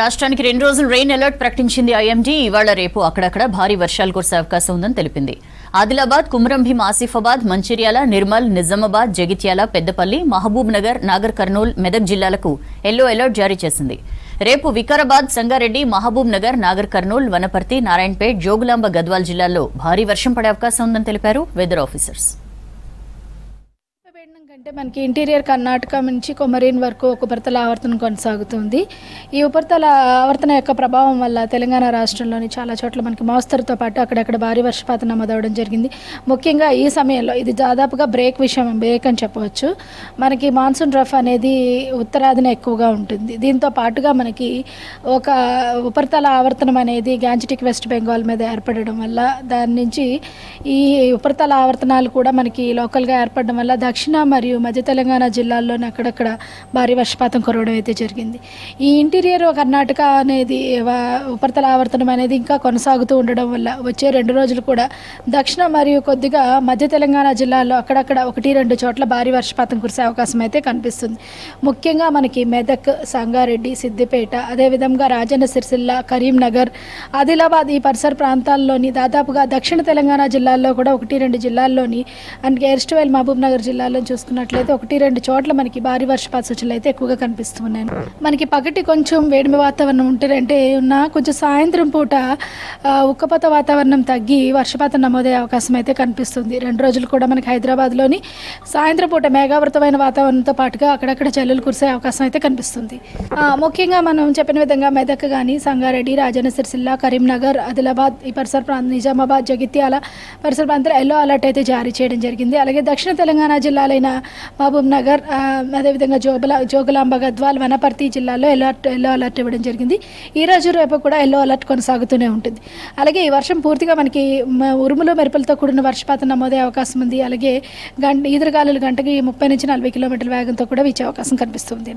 రాష్ట్రానికి రెండు రోజులు రెయిన్ అలర్ట్ ప్రకటించింది ఐఎండీ ఇవాళ రేపు అక్కడక్కడ భారీ వర్షాలు కురిసే అవకాశం ఉందని తెలిపింది. ఆదిలాబాద్ కుమ్రంభీం ఆసిఫాబాద్ మంచిర్యాల నిర్మల్ నిజామాబాద్ జగిత్యాల పెద్దపల్లి మహబూబ్ నగర్ నాగర్ కర్నూల్ మెదక్ జిల్లాలకు ఎల్లో అలర్ట్ జారీ చేసింది. రేపు వికారాబాద్ సంగారెడ్డి మహబూబ్ నగర్ నాగర్ కర్నూల్ వనపర్తి నారాయణపేట్ జోగులాంబ గద్వాల్ జిల్లాల్లో భారీ వర్షం పడే అవకాశం ఉందని తెలిపారు వెదర్ ఆఫీసర్స్ అంటే మనకి ఇంటీరియర్ కర్ణాటక నుంచి కొమరీన్ వరకు ఒక ఉపరితల ఆవర్తనం కొనసాగుతుంది. ఈ ఉపరితల ఆవర్తన యొక్క ప్రభావం వల్ల తెలంగాణ రాష్ట్రంలోని చాలా చోట్ల మనకి మోస్తరుతో పాటు అక్కడక్కడ భారీ వర్షపాతం నమోదవడం జరిగింది. ముఖ్యంగా ఈ సమయంలో ఇది దాదాపుగా బ్రేక్ విషయం బ్రేక్ అని చెప్పవచ్చు. మనకి మాన్సూన్ రఫ్ అనేది ఉత్తరాదిన ఎక్కువగా ఉంటుంది. దీంతో పాటుగా మనకి ఒక ఉపరితల ఆవర్తనం అనేది గ్యాంజటిక్ వెస్ట్ బెంగాల్ మీద ఏర్పడడం వల్ల దాని నుంచి ఈ ఉపరితల ఆవర్తనాలు కూడా మనకి లోకల్గా ఏర్పడడం వల్ల దక్షిణ మరియు మరియు మధ్య తెలంగాణ జిల్లాల్లోని అక్కడక్కడ భారీ వర్షపాతం కురవడం అయితే జరిగింది. ఈ ఇంటీరియర్ కర్ణాటక అనేది ఉపరితల ఆవర్తనం అనేది ఇంకా కొనసాగుతూ ఉండడం వల్ల వచ్చే రెండు రోజులు కూడా దక్షిణ మరియు కొద్దిగా మధ్య తెలంగాణ జిల్లాల్లో అక్కడక్కడ ఒకటి రెండు చోట్ల భారీ వర్షపాతం కురిసే అవకాశం అయితే కనిపిస్తుంది. ముఖ్యంగా మనకి మెదక్ సంగారెడ్డి సిద్దిపేట అదేవిధంగా రాజన్న సిరిసిల్ల కరీంనగర్ ఆదిలాబాద్ ఈ పరిసర ప్రాంతాల్లోని దాదాపుగా దక్షిణ తెలంగాణ జిల్లాల్లో కూడా ఒకటి రెండు జిల్లాల్లోని అండ్ ఎయిర్స్టైల్ మహబూబ్ నగర్ జిల్లాలో చూసుకున్నట్లయితే ఒకటి రెండు చోట్ల మనకి భారీ వర్షపాత సూచనలు అయితే ఎక్కువగా కనిపిస్తున్నాయి మనకి పగటి కొంచెం వేడిమి వాతావరణం ఉంటుందంటే ఉన్న కొంచెం సాయంత్రం పూట ఉక్కపోత వాతావరణం తగ్గి వర్షపాతం నమోదయ్యే అవకాశం అయితే కనిపిస్తుంది. రెండు రోజులు కూడా మనకి హైదరాబాద్లోని సాయంత్రం పూట మేఘావృతమైన వాతావరణంతో పాటుగా అక్కడక్కడ చెల్లెలు కురిసే అవకాశం అయితే కనిపిస్తుంది. ముఖ్యంగా మనం చెప్పిన విధంగా మెదక్ కానీ సంగారెడ్డి రాజన్న సిరిసిల్ల కరీంనగర్ ఆదిలాబాద్ ఈ పరిసర ప్రాంతం నిజామాబాద్ జగిత్యాల పరిసర ప్రాంతాల ఎల్లో అలర్ట్ అయితే జారీ చేయడం జరిగింది. అలాగే దక్షిణ తెలంగాణ జిల్లాలైన మహబూబ్ నగర్ అదేవిధంగా జోబల జోగులాంబ గద్వాల్ వనపర్తి జిల్లాలో ఎల్లో అలర్ట్ ఎల్లో అలర్ట్ ఇవ్వడం జరిగింది. ఈ రోజు రేపు కూడా ఎల్లో అలర్ట్ కొనసాగుతూనే ఉంటుంది. అలాగే ఈ వర్షం పూర్తిగా మనకి ఉరుములు మెరుపులతో కూడిన వర్షపాతం నమోదే అవకాశం ఉంది. అలాగే గంట ఈదురుగాలులు గంటకి ముప్పై నుంచి నలభై కిలోమీటర్ల వేగంతో కూడా వీచే అవకాశం కనిపిస్తుంది